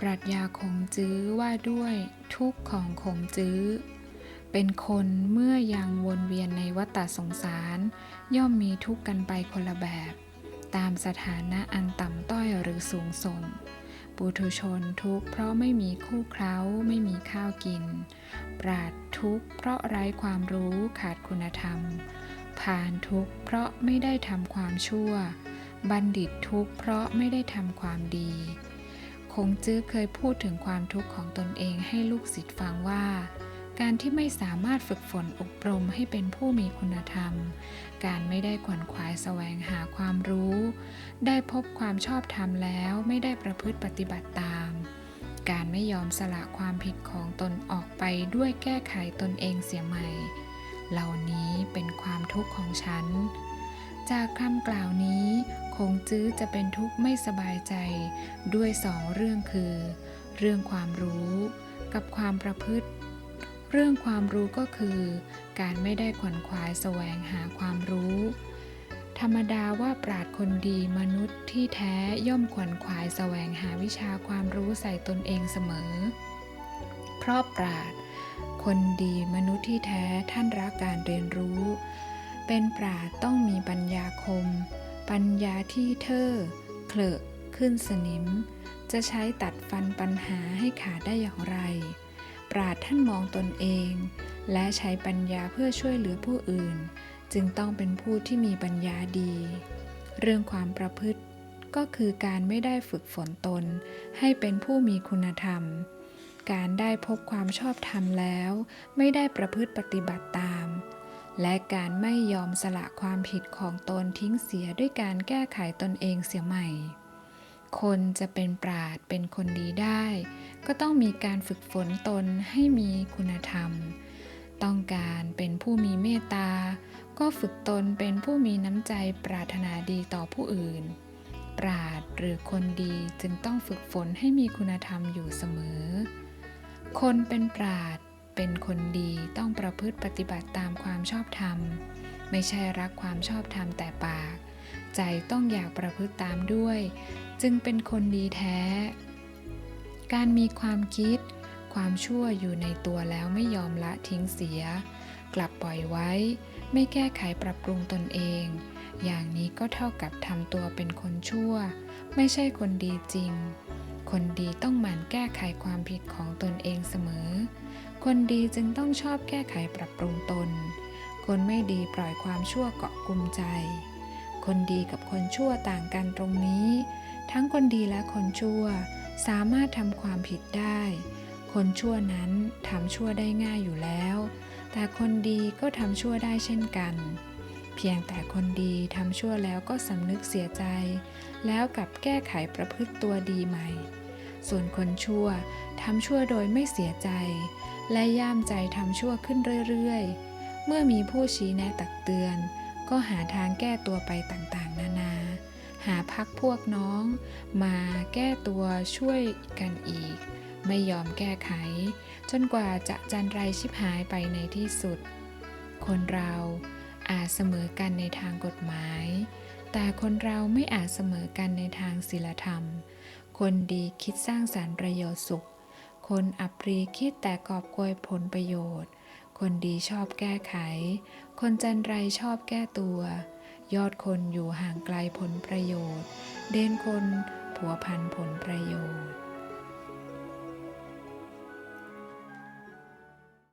ปรัชญาคงจื้อว่าด้วยทุกข์ของคงจื้อ เป็นคนเมื่อยังวนเวียนในวัฏสงสาร ย่อมมีทุกข์กันไปคนละแบบ ตามสถานะอันต่ำต้อยหรือสูงส่ง ปุถุชนทุกข์เพราะไม่มีคู่เคล้าไม่มีข้าวกิน ปราดทุกข์เพราะไร้ความรู้ขาดคุณธรรม ผ่านทุกข์เพราะไม่ได้ทำความชั่ว บัณฑิตทุกข์เพราะไม่ได้ทำความดี คงจื้อเคยพูดถึงความทุกข์ของตนเองให้ลูกศิษย์ฟังว่า การที่ไม่สามารถฝึกฝนอบรมให้เป็นผู้มีคุณธรรม การไม่ได้ขวนขวายแสวงหาความรู้ ได้พบความชอบธรรมแล้วไม่ได้ประพฤติปฏิบัติตาม การไม่ยอมสละความผิดของตนออกไปด้วยแก้ไขตนเองเสียใหม่ เหล่านี้เป็นความทุกข์ของฉัน จากคำกล่าวนี้คงจื้อจะเป็นทุกข์ไม่สบายใจด้วยสองเรื่องคือ เรื่องความรู้กับความประพฤติ เรื่องความรู้ก็คือ การไม่ได้ขวนขวายแสวงหาความรู้ ธรรมดาว่าปราดคนดีมนุษย์ที่แท้ย่อมขวนขวายแสวงหาวิชาความรู้ใส่ตนเองเสมอ เพราะปราดคนดีมนุษย์ที่แท้ท่านรักการเรียนรู้ เป็นปราดต้องมีปัญญาคม ปัญญาที่เธอเคลอะขึ้นสนิม จะใช้ตัดฟันปัญหาให้ขาดได้อย่างไร ปราดท่านมองตนเอง และใช้ปัญญาเพื่อช่วยเหลือผู้อื่น จึงต้องเป็นผู้ที่มีปัญญาดี เรื่องความประพฤติก็คือการไม่ได้ฝึกฝนตน ให้เป็นผู้มีคุณธรรม การได้พบความชอบธรรมแล้ว ไม่ได้ประพฤติปฏิบัติตาม และการไม่ยอมสละความผิดของตนทิ้งเสียด้วยการแก้ไขตนเองเสียใหม่ คนจะเป็นปราดเป็นคนดีได้ ก็ต้องมีการฝึกฝนตนให้มีคุณธรรม ต้องการเป็นผู้มีเมตตา ก็ฝึกตนเป็นผู้มีน้ำใจปรารถนาดีต่อผู้อื่น ปราดหรือคนดีจึงต้องฝึกฝนให้มีคุณธรรมอยู่เสมอ คนเป็นปราด เป็นคนดีต้องประพฤติปฏิบัติตามความชอบธรรม ไม่ใช่รักความชอบธรรมแต่ปาก ใจต้องอยากประพฤติตามด้วย จึงเป็นคนดีแท้ การมีความคิด ความชั่วอยู่ในตัวแล้วไม่ยอมละทิ้งเสีย กลับปล่อยไว้ ไม่แก้ไขปรับปรุงตนเอง อย่างนี้ก็เท่ากับทำตัวเป็นคนชั่ว ไม่ใช่คนดีจริง คนดีต้องหมั่นแก้ไขความผิดของตนเองเสมอ คนดีจึงต้องชอบแก้ไขปรับปรุงตน คนไม่ดีปล่อยความชั่วเกาะกลุ่มใจ คนดีกับคนชั่วต่างกันตรงนี้ ทั้งคนดีและคนชั่วสามารถทำความผิดได้ คนชั่วนั้นทำชั่วได้ง่ายอยู่แล้ว แต่คนดีก็ทำชั่วได้เช่นกัน เพียงแต่คนดีทำชั่วแล้วก็สำนึกเสียใจ แล้วกลับแก้ไขประพฤติตัวดีใหม่ ส่วนคนชั่วทำชั่วโดยไม่เสียใจ และย่ามใจทำชั่วขึ้นเรื่อยๆ เมื่อมีผู้ชี้แนะตักเตือน ก็หาทางแก้ตัวไปต่างๆ นานา หาพักพวกน้อง มาแก้ตัวช่วยกันอีก ไม่ยอมแก้ไข จนกว่าจะจันไรชิบหายไปในที่สุด คนเราอาจเสมอกันในทางกฎหมาย แต่คนเราไม่อาจเสมอกันในทางศีลธรรม คนดีคิดสร้างสารรค์ประโยชน์สุข คนอัปรีคิดแต่กอบกวยผลประโยชน์ คนดีชอบแก้ไข คนจันไรชอบแก้ตัว ยอดคนอยู่ห่างไกลผลประโยชน์ เด่นคนผัวพันผลประโยชน์